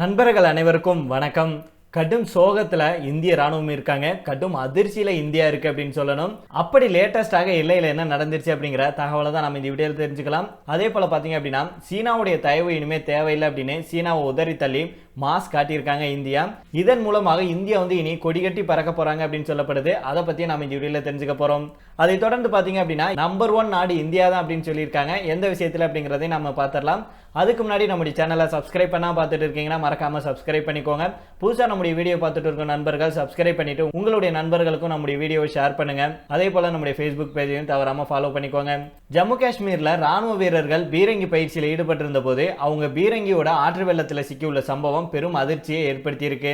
நண்பர்கள் அனைவருக்கும் வணக்கம். கடும் சோகத்துல இந்திய ராணுவம் இருக்காங்க. கடும் அதிர்ச்சியில இந்தியா இருக்கு அப்படின்னு சொல்லணும். அப்படி லேட்டஸ்டாக எல்லையில என்ன நடந்துருச்சு அப்படிங்கிற தகவலை தான் நம்ம இந்த வீடியோவில் தெரிஞ்சுக்கலாம். அதே போல பாத்தீங்க அப்படின்னா சீனாவுடைய தயவு இனிமே தேவையில்லை அப்படின்னு சீனாவை உதறி தள்ளி மாஸ் காட்டியிருக்காங்க இந்தியா. இதன் மூலமாக இந்தியா வந்து இனி கொடிகட்டி பறக்க போறாங்க அப்படின்னு சொல்லப்படுது. அதை பத்தி நம்ம இந்த வீடியோல தெரிஞ்சுக்க போறோம். அதை தொடர்ந்து பாத்தீங்க அப்படின்னா நம்பர் ஒன் நாடு இந்தியா தான் அப்படின்னு சொல்லியிருக்காங்க. எந்த விஷயத்துல அப்படிங்கிறதையும் நம்ம பார்த்துடலாம் அதுக்கு முன்னாடி நம்முடைய சேனலை சப்ஸ்கிரைப் பண்ணால் பார்த்துட்டு இருக்கீங்கன்னா மறக்காம சப்ஸ்கிரைப் பண்ணிக்கோங்க. புதுசாக நம்முடைய வீடியோ பார்த்துட்டு இருக்க நண்பர்கள் சப்ஸ்கிரைப் பண்ணிட்டு உங்களுடைய நண்பர்களுக்கும் நம்முடைய வீடியோவை ஷேர் பண்ணுங்க. அதே போல நம்முடைய ஃபேஸ்புக் பேஜையும் தவறாம ஃபாலோ பண்ணிக்கோங்க. ஜம்மு காஷ்மீரில் ராணுவ வீரர்கள் பீரங்கி பயிற்சியில் ஈடுபட்டிருந்த போது அவங்க பீரங்கியோட ஆற்று வெள்ளத்தில் சிக்கியுள்ள சம்பவம் பெரும் அதிர்ச்சியை ஏற்படுத்தியிருக்கு.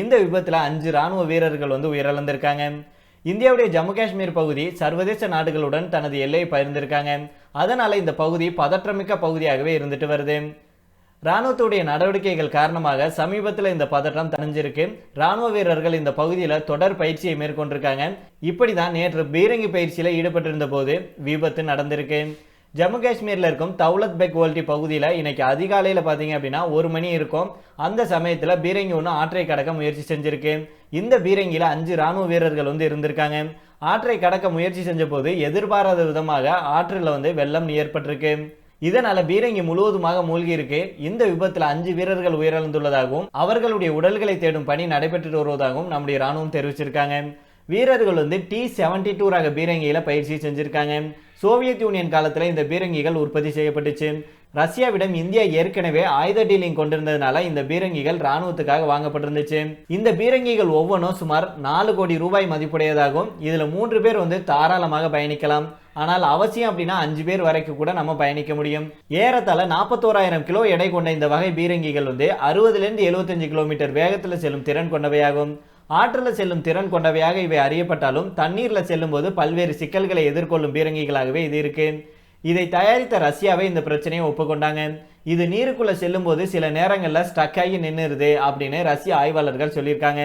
இந்த விபத்தில் அஞ்சு ராணுவ வீரர்கள் வந்து உயிரிழந்திருக்காங்க. இந்தியாவுடைய ஜம்மு காஷ்மீர் பகுதி சர்வதேச நாடுகளுடன் தனது எல்லையை பகிர்ந்திருக்காங்க. அதனால இந்த பகுதி பதற்றமிக்க பகுதியாகவே இருந்துட்டு வருது. ராணுவத்துடைய நடவடிக்கைகள் காரணமாக சமீபத்தில் இந்த பதற்றம் தணிஞ்சிருக்கு. ராணுவ வீரர்கள் இந்த பகுதியில் தொடர் பயிற்சியை மேற்கொண்டிருக்காங்க. இப்படி தான் நேற்று பீரங்கி பயிற்சியில் ஈடுபட்டிருந்த போது விபத்து நடந்திருக்கு. ஜம்மு காஷ்மீரில் இருக்கும் தௌலத் பெக் ஓல்டி பகுதியில் இன்னைக்கு அதிகாலையில் பார்த்தீங்க அப்படின்னா ஒரு மணி இருக்கும். அந்த சமயத்தில் பீரங்கி ஒன்று ஆற்றை கடக்க முயற்சி செஞ்சிருக்கு. இந்த பீரங்கியில் அஞ்சு ராணுவ வீரர்கள் வந்து இருந்திருக்காங்க. ஆற்றை கடக்க முயற்சி செஞ்ச போது எதிர்பாராத விதமாக ஆற்றில் வந்து வெள்ளம் ஏற்பட்டிருக்கு. இதனால பீரங்கி முழுவதுமாக மூழ்கி இருக்கு இந்த விபத்தில் அஞ்சு வீரர்கள் உயிரிழந்துள்ளதாகவும் அவர்களுடைய உடல்களை தேடும் பணி நடைபெற்று வருவதாகவும் நம்முடைய ராணுவம் தெரிவிச்சிருக்காங்க. வீரர்கள் வந்து டி செவன்டி டூ ரக பீரங்கியில் பயிற்சி செஞ்சுருக்காங்க. சோவியத் யூனியன் காலத்தில் இந்த பீரங்கிகள் உற்பத்தி செய்யப்பட்டுச்சு. ரஷ்யாவிடம் இந்தியா ஏற்கனவே ஆயுத டீலிங் கொண்டிருந்ததுனால இந்த பீரங்கிகள் ராணுவத்துக்காக வாங்கப்பட்டிருந்துச்சு. இந்த பீரங்கிகள் ஒவ்வொன்றும் சுமார் நாலு கோடி ரூபாய் மதிப்புடையதாகும். இதில் மூன்று பேர் வந்து தாராளமாக பயணிக்கலாம். ஆனால் அவசியம் அப்படின்னா அஞ்சு பேர் வரைக்கும் கூட நம்ம பயணிக்க முடியும். ஏறத்தாழ நாற்பத்தோராயிரம் கிலோ எடை கொண்ட இந்த வகை பீரங்கிகள் வந்து அறுபதுலேருந்து எழுபத்தஞ்சு கிலோமீட்டர் வேகத்தில் செல்லும் திறன் கொண்டவையாகும். ஆற்றில் செல்லும் திறன் கொண்டவையாக இவை அறியப்பட்டாலும் தண்ணீரில் செல்லும்போது பல்வேறு சிக்கல்களை எதிர்கொள்ளும் பீரங்கிகளாகவே இது இருக்கு. இதை தயாரித்த ரஷ்யாவே இந்த பிரச்சனையை ஒப்புக்கொண்டாங்க. இது நீருக்குள்ளே செல்லும்போது சில நேரங்களில் ஸ்டக் ஆகி நின்றுருது அப்படின்னு ரஷ்ய ஆய்வாளர்கள் சொல்லியிருக்காங்க.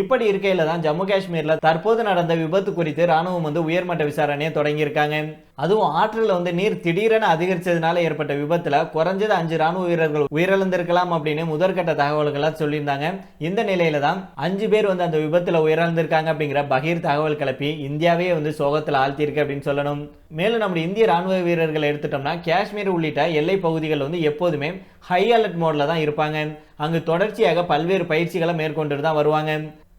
இப்படி இருக்கையில் தான் ஜம்மு காஷ்மீரில் தற்போது நடந்த விபத்து குறித்து ராணுவம் வந்து உயர்மட்ட விசாரணையை தொடங்கியிருக்காங்க. அதுவும் ஆற்றில் வந்து நீர் திடீரென அதிகரித்ததுனால ஏற்பட்ட விபத்தில் குறைஞ்சது அஞ்சு ராணுவ வீரர்கள் உயிரிழந்திருக்கலாம் அப்படின்னு முதற்கட்ட தகவல்களாக சொல்லியிருந்தாங்க. இந்த நிலையில தான் அஞ்சு பேர் வந்து அந்த விபத்தில் உயிரிழந்திருக்காங்க அப்படிங்கிற பகீர் தகவல் கிளப்பி இந்தியாவே வந்து சோகத்தில் ஆழ்த்தியிருக்கு அப்படின்னு சொல்லணும். மேலும் நம்முடைய இந்திய ராணுவ வீரர்களை எடுத்துட்டோம்னா காஷ்மீர் உள்ளிட்ட எல்லை பகுதிகள் வந்து எப்போதுமே ஹை அலர்ட் மோடில் தான் இருப்பாங்க. அங்கு தொடர்ச்சியாக பல்வேறு பயிற்சிகளை மேற்கொண்டு தான் வருவாங்க.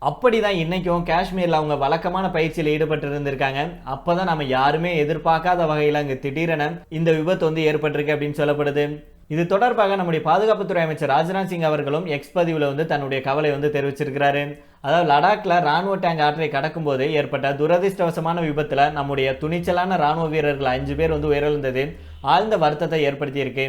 அப்படிதான் இன்னைக்கும் காஷ்மீர்ல அவங்க வழக்கமான பயிற்சியில் ஈடுபட்டு இருந்திருக்காங்க அப்பதான் நம்ம யாருமே எதிர்பார்க்காத வகையில் அங்கு திடீரென இந்த விபத்து வந்து ஏற்பட்டிருக்கு அப்படின்னு சொல்லப்படுது. இது தொடர்பாக நம்முடைய பாதுகாப்புத்துறை அமைச்சர் ராஜ்நாத் சிங் அவர்களும் எக்ஸ் பதிவில் வந்து தன்னுடைய கவலை வந்து தெரிவிச்சிருக்கிறாரு. அதாவது லடாக்ல ராணுவ டேங்க் ஆற்றை கடக்கும் போது ஏற்பட்ட துரதிர்ஷ்டவசமான விபத்துல நம்முடைய துணிச்சலான ராணுவ வீரர்கள் அஞ்சு பேர் வந்து உயிரிழந்தது. ஆழ்ந்த வருத்தத்தை ஏற்படுத்தியிருக்கு.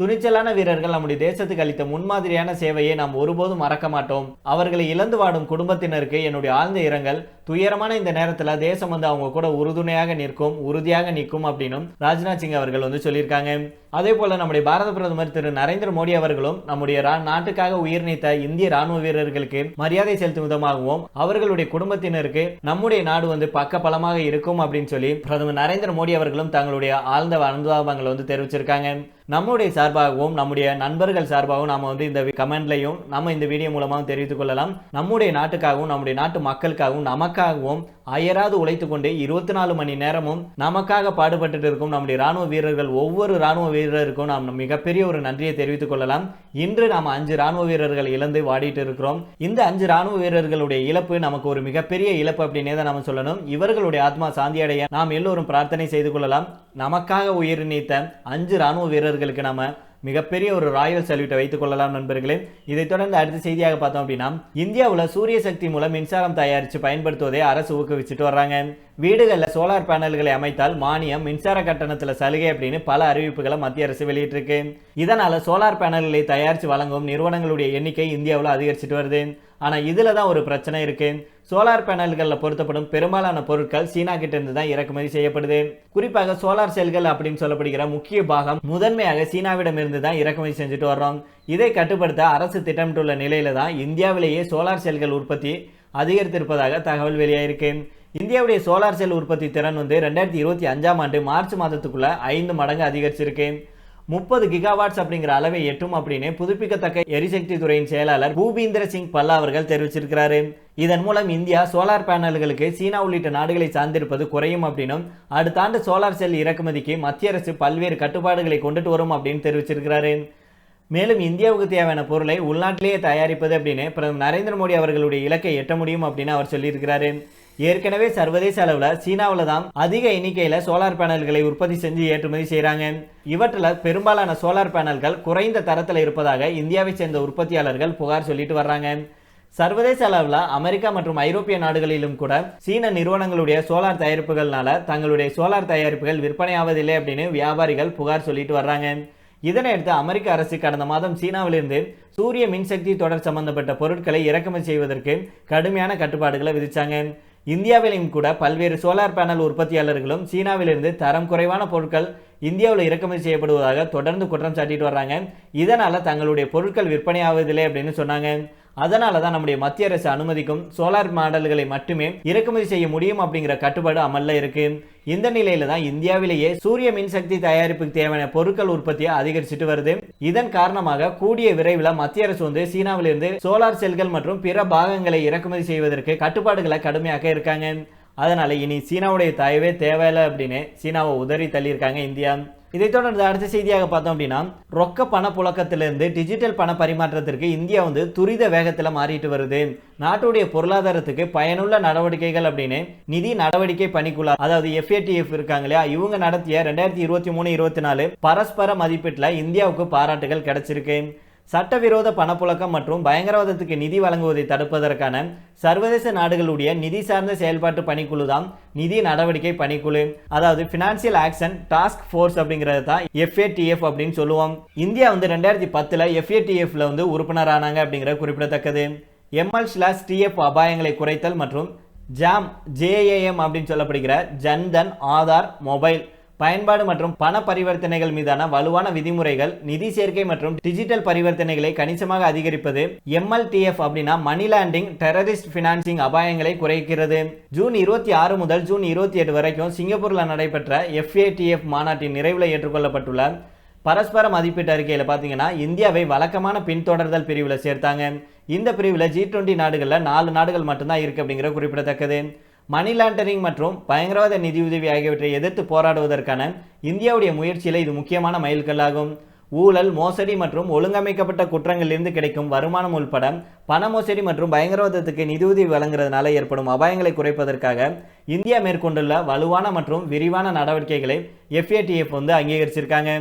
துணிச்சலான வீரர்கள் நம்முடைய தேசத்துக்கு அளித்த முன்மாதிரியான சேவையை நாம் ஒருபோதும் மறக்க மாட்டோம். அவர்களை இழந்து வாடும் குடும்பத்தினருக்கு என்னுடைய ஆழ்ந்த இரங்கல். துயரமான இந்த நேரத்தில் தேசம் வந்து அவங்க கூட உறுதுணையாக நிற்கும் உறுதியாக நிற்கும் அப்படின்னும் ராஜ்நாத் சிங் அவர்கள் வந்து சொல்லியிருக்காங்க. அதே போல நம்முடைய பாரத பிரதமர் திரு நரேந்திர மோடி அவர்களும் நம்முடைய ரா- நாட்டுக்காக உயிர் நீத்த இந்திய ராணுவ வீரர்களுக்கு மரியாதை செலுத்தும் விதமாகவும் அவர்களுடைய குடும்பத்தினருக்கு நம்முடைய நாடு வந்து பக்க பலமாக இருக்கும் அப்படின்னு சொல்லி பிரதமர் நரேந்திர மோடி அவர்களும் தங்களுடைய ஆழ்ந்த அனுதாபங்களை வந்து தெரிவிச்சிருக்காங்க. நம்முடைய சார்பாகவும் நம்முடைய நண்பர்கள் சார்பாகவும் நாம வந்து இந்த கமெண்ட்லையும் நம்ம இந்த வீடியோ மூலமாகவும் தெரிவித்துக் கொள்ளலாம். நம்முடைய நாட்டுக்காகவும் நம்முடைய நாட்டு மக்களுக்காகவும் நமக்கு நமக்காகவும் அயராது உழைத்து கொண்டு இருபத்தி நாலு மணி நேரமும் நமக்காக பாடுபட்டு இருக்கும் நம்முடைய ராணுவ வீரர்கள் ஒவ்வொரு ராணுவ வீரருக்கும் நாம் மிகப்பெரிய ஒரு நன்றியை தெரிவித்துக் கொள்ளலாம். இன்று நாம் அஞ்சு ராணுவ வீரர்கள் இழந்து வாடிட்டு இருக்கிறோம் இந்த அஞ்சு ராணுவ வீரர்களுடைய இழப்பு நமக்கு ஒரு மிகப்பெரிய இழப்பு அப்படின்னே தான் நம்ம சொல்லணும். இவர்களுடைய ஆத்மா சாந்தி அடைய நாம் எல்லோரும் பிரார்த்தனை செய்து கொள்ளலாம். நமக்காக உயிர் நீத்த அஞ்சு ராணுவ வீரர்களுக்கு நாம மிகப்பெரிய ஒரு ராயல் சல்யூட்டை வைத்துக் கொள்ளலாம் நண்பர்களே. இதைத் தொடர்ந்து அடுத்த செய்தியாக பார்த்தோம் அப்படின்னா இந்தியாவில் சூரிய சக்தி மூலம் மின்சாரம் தயாரித்து பயன்படுத்துவதை அரசு ஊக்குவிச்சுட்டு வர்றாங்க. வீடுகளில் சோலார் பேனல்களை அமைத்தால் மானியம் மின்சார கட்டணத்தில் சலுகை அப்படின்னு பல அறிவிப்புகளை மத்திய அரசு வெளியிட்டிருக்கு. இதனால் சோலார் பேனல்களை தயாரித்து வழங்கும் நிறுவனங்களுடைய எண்ணிக்கை இந்தியாவில் அதிகரிச்சுட்டு வருது. ஆனால் இதில் தான் ஒரு பிரச்சனை இருக்குது சோலார் பேனல்களில் பொருத்தப்படும் பெரும்பாலான பொருட்கள் சீனா கிட்ட இருந்து தான் இறக்குமதி செய்யப்படுது. குறிப்பாக சோலார் செல்கள் அப்படின்னு சொல்லப்படுகிற முக்கிய பாகம் முதன்மையாக சீனாவிடமிருந்து தான் இறக்குமதி செஞ்சுட்டு வர்றோம். இதை கட்டுப்படுத்த அரசு திட்டமிட்டுள்ள நிலையில தான் இந்தியாவிலேயே சோலார் செல்கள் உற்பத்தி அதிகரித்திருப்பதாக தகவல் வெளியாயிருக்கு. இந்தியாவுடைய சோலார் செல் உற்பத்தி திறன் வந்து ரெண்டாயிரத்தி இருபத்தி அஞ்சாம் ஆண்டு மார்ச் மாதத்துக்குள்ள ஐந்து மடங்கு அதிகரிச்சிருக்கு முப்பது கிகாவாட்ஸ் அப்படிங்கிற அளவை எட்டும் அப்படின்னு புதுப்பிக்கத்தக்க எரிசக்தி துறையின் செயலாளர் பூபீந்திர சிங் பல்லா அவர்கள் தெரிவிச்சிருக்கிறாரு. இதன் மூலம் இந்தியா சோலார் பேனல்களுக்கு சீனா உள்ளிட்ட நாடுகளை சார்ந்திருப்பது குறையும் அப்படின்னும் அடுத்த ஆண்டு சோலார் செல் இறக்குமதிக்கு மத்திய அரசு பல்வேறு கட்டுப்பாடுகளை கொண்டுட்டு வரும் அப்படின்னு தெரிவிச்சிருக்கிறாரு. மேலும் இந்தியாவுக்கு தேவையான பொருளை உள்நாட்டிலேயே தயாரிப்பது அப்படின்னு பிரதமர் நரேந்திர மோடி அவர்களுடைய இலக்கை எட்ட முடியும் அப்படின்னு அவர் சொல்லியிருக்கிறாரு. ஏற்கனவே சர்வதேச அளவில் சீனாவில் தான் அதிக எண்ணிக்கையில் சோலார் பேனல்களை உற்பத்தி செஞ்சு ஏற்றுமதி செய்கிறாங்க இவற்றில் பெரும்பாலான சோலார் பேனல்கள் குறைந்த தரத்தில் இருப்பதாக இந்தியாவை சேர்ந்த உற்பத்தியாளர்கள் புகார் சொல்லிட்டு வர்றாங்க. சர்வதேச அளவில் அமெரிக்கா மற்றும் ஐரோப்பிய நாடுகளிலும் கூட சீன நிறுவனங்களுடைய சோலார் தயாரிப்புகள்னால தங்களுடைய சோலார் தயாரிப்புகள் விற்பனையாவதில்லை அப்படின்னு வியாபாரிகள் புகார் சொல்லிட்டு வர்றாங்க. இதனையடுத்து அமெரிக்க அரசு கடந்த மாதம் சீனாவிலிருந்து சூரிய மின்சக்தி தொடர் சம்பந்தப்பட்ட பொருட்களை இறக்குமதி செய்வதற்கு கடுமையான கட்டுப்பாடுகளை விதிச்சாங்க. இந்தியாவிலும் கூட பல்வேறு சோலார் பேனல் உற்பத்தியாளர்களும் சீனாவிலிருந்து தரம் குறைவான பொருட்கள் இந்தியாவில் இறக்குமதி செய்யப்படுவதாக தொடர்ந்து குற்றம் சாட்டிட்டு வர்றாங்க. இதனால் தங்களுடைய பொருட்கள் விற்பனையாவதில்லை அப்படின்னு சொன்னாங்க. அதனால தான் நம்முடைய மத்திய அரசு அனுமதிக்கும் சோலார் மாடல்களை மட்டுமே இறக்குமதி செய்ய முடியும் அப்படிங்கிற கட்டுப்பாடு அமல்ல இருக்கு. இந்த நிலையில தான் இந்தியாவிலேயே சூரிய மின்சக்தி தயாரிப்புக்கு தேவையான பொருட்கள் உற்பத்தியை அதிகரிச்சுட்டு வருது. இதன் காரணமாக கூடிய விரைவில் மத்திய அரசு வந்து சீனாவிலிருந்து சோலார் செல்கள் மற்றும் பிற பாகங்களை இறக்குமதி செய்வதற்கு கட்டுப்பாடுகளை கடுமையாக்க இருக்காங்க. அதனால இனி சீனாவுடைய தயவே தேவையில்லை அப்படின்னு சீனாவை உதறி தள்ளியிருக்காங்க இந்தியா. இதைத் தொடர்ந்து அடுத்த செய்தியாக பார்த்தோம் அப்படின்னா ரொக்க பண புழக்கத்திலிருந்து டிஜிட்டல் பண பரிமாற்றத்திற்கு இந்தியா வந்து துரித வேகத்தில் மாறிட்டு வருது. நாட்டுடைய பொருளாதாரத்துக்கு பயனுள்ள நடவடிக்கைகள் அப்படின்னு நிதி நடவடிக்கை பணிக்குழு அதாவது எஃப்ஏடிஎஃப் இருக்காங்க இல்லையா இவங்க நடத்திய ரெண்டாயிரத்தி இருபத்தி மூணு இருபத்தி நாலு பரஸ்பர மதிப்பீட்டில் இந்தியாவுக்கு பாராட்டுகள் கிடைச்சிருக்கு. சட்டவிரோத பணப்புழக்கம் மற்றும் பயங்கரவாதத்துக்கு நிதி வழங்குவதை தடுப்பதற்கான சர்வதேச நாடுகளுடைய நிதி சார்ந்த செயல்பாட்டு பணிக்குழு தான் நிதி நடவடிக்கை பணிக்குழு. அதாவது பினான்சியல் ஆக்ஷன் டாஸ்க் ஃபோர்ஸ் அப்படிங்கிறது தான் எஃப்ஏடிஎஃப் அப்படின்னு சொல்லுவோம். இந்தியா வந்து ரெண்டாயிரத்தி பத்தில் எஃப்ஏடிஎஃப்ல வந்து உறுப்பினரானாங்க அப்படிங்கிறது குறிப்பிடத்தக்கது. எம்எல் ஸ்லாஸ் டிஎஃப் அபாயங்களை குறைத்தல் மற்றும் ஜாம் ஜேஏஎம் அப்படின்னு சொல்லப்படுகிற ஜன்தன் ஆதார் மொபைல் பயன்பாடு மற்றும் பண பரிவர்த்தனைகள் மீதான வலுவான விதிமுறைகள் நிதி சேர்க்கை மற்றும் டிஜிட்டல் பரிவர்த்தனைகளை கணிசமாக அதிகரிப்பது எம்எல்டிஎஃப் அப்படின்னா மணி லேண்டிங் டெரரிஸ்ட் பினான்சிங் அபாயங்களை குறைக்கிறது. ஜூன் இருபத்தி ஆறு முதல் ஜூன் இருபத்தி எட்டு வரைக்கும் சிங்கப்பூரில் நடைபெற்ற எஃப்ஏடிஎஃப் மாநாட்டின் நிறைவில் ஏற்றுக்கொள்ளப்பட்டுள்ள பரஸ்பர மதிப்பீட்டு அறிக்கையில் பார்த்தீங்கன்னா இந்தியாவை வழக்கமான பின்தொடர்தல் பிரிவில் சேர்த்தாங்க. இந்த பிரிவில் ஜி டுவெண்ட்டி நாடுகளில் நாலு நாடுகள் மட்டும்தான் இருக்கு அப்படிங்கிற குறிப்பிடத்தக்கது. மணி லாண்டரிங் மற்றும் பயங்கரவாத நிதியுதவி ஆகியவற்றை எதிர்த்து போராடுவதற்கான இந்தியாவுடைய முயற்சியில் இது முக்கியமான மைல்கல்லாகும். ஊழல் மோசடி மற்றும் ஒழுங்கமைக்கப்பட்ட குற்றங்களிலிருந்து கிடைக்கும் வருமானம் உள்பட பண மோசடி மற்றும் பயங்கரவாதத்துக்கு நிதியுதவி வழங்குறதுனால ஏற்படும் அபாயங்களை குறைப்பதற்காக இந்தியா மேற்கொண்டுள்ள வலுவான மற்றும் விரிவான நடவடிக்கைகளை எஃப்ஏடிஎஃப் வந்து அங்கீகரிச்சிருக்காங்க.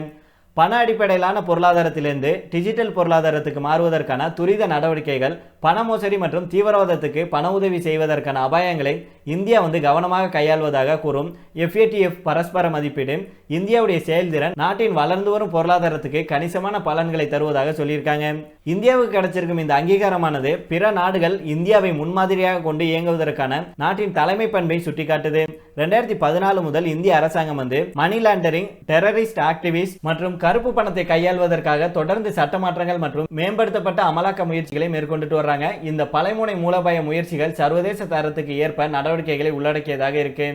பண அடிப்படையிலான பொருளாதாரத்திலிருந்து டிஜிட்டல் பொருளாதாரத்துக்கு மாறுவதற்கான துரித நடவடிக்கைகள் பண மோசடி மற்றும் தீவிரவாதத்துக்கு பண உதவி செய்வதற்கான அபாயங்களை இந்தியா வந்து கவனமாக கையாள்வதாக கூறும் எஃப்ஏடிஎஃப் பரஸ்பர மதிப்பீடு இந்தியாவுடைய செயல்திறன் நாட்டின் வளர்ந்து வரும் பொருளாதாரத்துக்கு கணிசமான பலன்களை தருவதாக சொல்லியிருக்காங்க. இந்தியாவுக்கு கிடைச்சிருக்கும் இந்த அங்கீகாரமானது பிற நாடுகள் இந்தியாவை முன்மாதிரியாக கொண்டு இயங்குவதற்கான நாட்டின் தலைமை பண்பை சுட்டிக்காட்டுது. ரெண்டாயிரத்தி பதினாலு முதல் இந்திய அரசாங்கம் வந்து மணி லாண்டரிங் டெரரிஸ்ட் ஆக்டிவிஸ்ட் மற்றும் கருப்பு பணத்தை கையாள்வதற்காக தொடர்ந்து சட்ட மாற்றங்கள் மற்றும் மேம்படுத்தப்பட்ட அமலாக்க முயற்சிகளை மேற்கொண்டுட்டு வர்றாங்க. இந்த பலைமுனை மூலபாய முயற்சிகள் சர்வதேச தரத்துக்கு ஏற்ப நடவடிக்கைகளை உள்ளடக்கியதாக இருக்கு.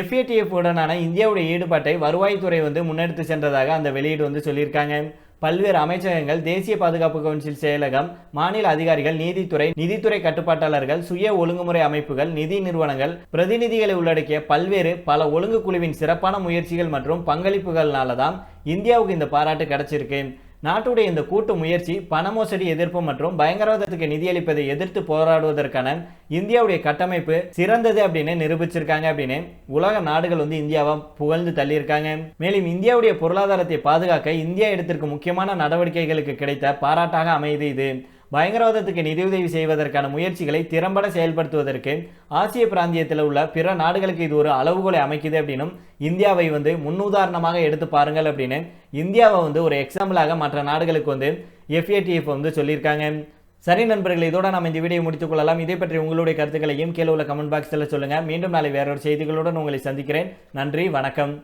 எஃப்ஏடிஎஃப் உடனான இந்தியாவுடைய ஈடுபாட்டை வருவாய்த்துறை வந்து முன்னெடுத்து சென்றதாக அந்த வெளியீடு வந்து சொல்லியிருக்காங்க. பல்வேறு அமைச்சகங்கள் தேசிய பாதுகாப்பு கவுன்சில் செயலகம் மாநில அதிகாரிகள் நீதித்துறை நிதித்துறை கட்டுப்பாட்டாளர்கள் சுய ஒழுங்குமுறை அமைப்புகள் நிதி நிறுவனங்கள் பிரதிநிதிகளை உள்ளடக்கிய பல்வேறு பல ஒழுங்கு குழுவின் சிறப்பான முயற்சிகள் மற்றும் பங்களிப்புகள்னால தான் இந்தியாவுக்கு இந்த பாராட்டு கிடைச்சிருக்கு. நாட்டுடைய இந்த கூட்டு முயற்சி பண மோசடி எதிர்ப்பு மற்றும் பயங்கரவாதத்துக்கு நிதியளிப்பதை எதிர்த்து போராடுவதற்கான இந்தியாவுடைய கட்டமைப்பு சிறந்தது அப்படின்னு நிரூபிச்சிருக்காங்க அப்படின்னு உலக நாடுகள் வந்து இந்தியாவை புகழ்ந்து தள்ளியிருக்காங்க. மேலும் இந்தியாவுடைய பொருளாதாரத்தை பாதுகாக்க இந்தியா எடுத்திருக்கும் முக்கியமான நடவடிக்கைகளுக்கு கிடைத்த பாராட்டாக அமையுது இது. பயங்கரவாதத்துக்கு நிதியுதவி செய்வதற்கான முயற்சிகளை திறம்பட செயல்படுத்துவதற்கு ஆசிய பிராந்தியத்தில் உள்ள பிற நாடுகளுக்கு இது ஒரு அளவுகோலை அமைக்குது அப்படின்னும் இந்தியாவை வந்து முன்னுதாரணமாக எடுத்து பாருங்கள் அப்படின்னு இந்தியாவை வந்து ஒரு எக்ஸாம்பிளாக மற்ற நாடுகளுக்கு வந்து எஃப்ஏடிஎஃப் வந்து சொல்லியிருக்காங்க. சரி நண்பர்கள் இதோட நம்ம இந்த வீடியோ முடித்துக் கொள்ளலாம். இதை பற்றி உங்களுடைய கருத்துக்களையும் கீழே உள்ள கமெண்ட் பாக்ஸில் சொல்லுங்கள் மீண்டும் நாளை வேறொரு செய்திகளுடன் உங்களை சந்திக்கிறேன். நன்றி வணக்கம்.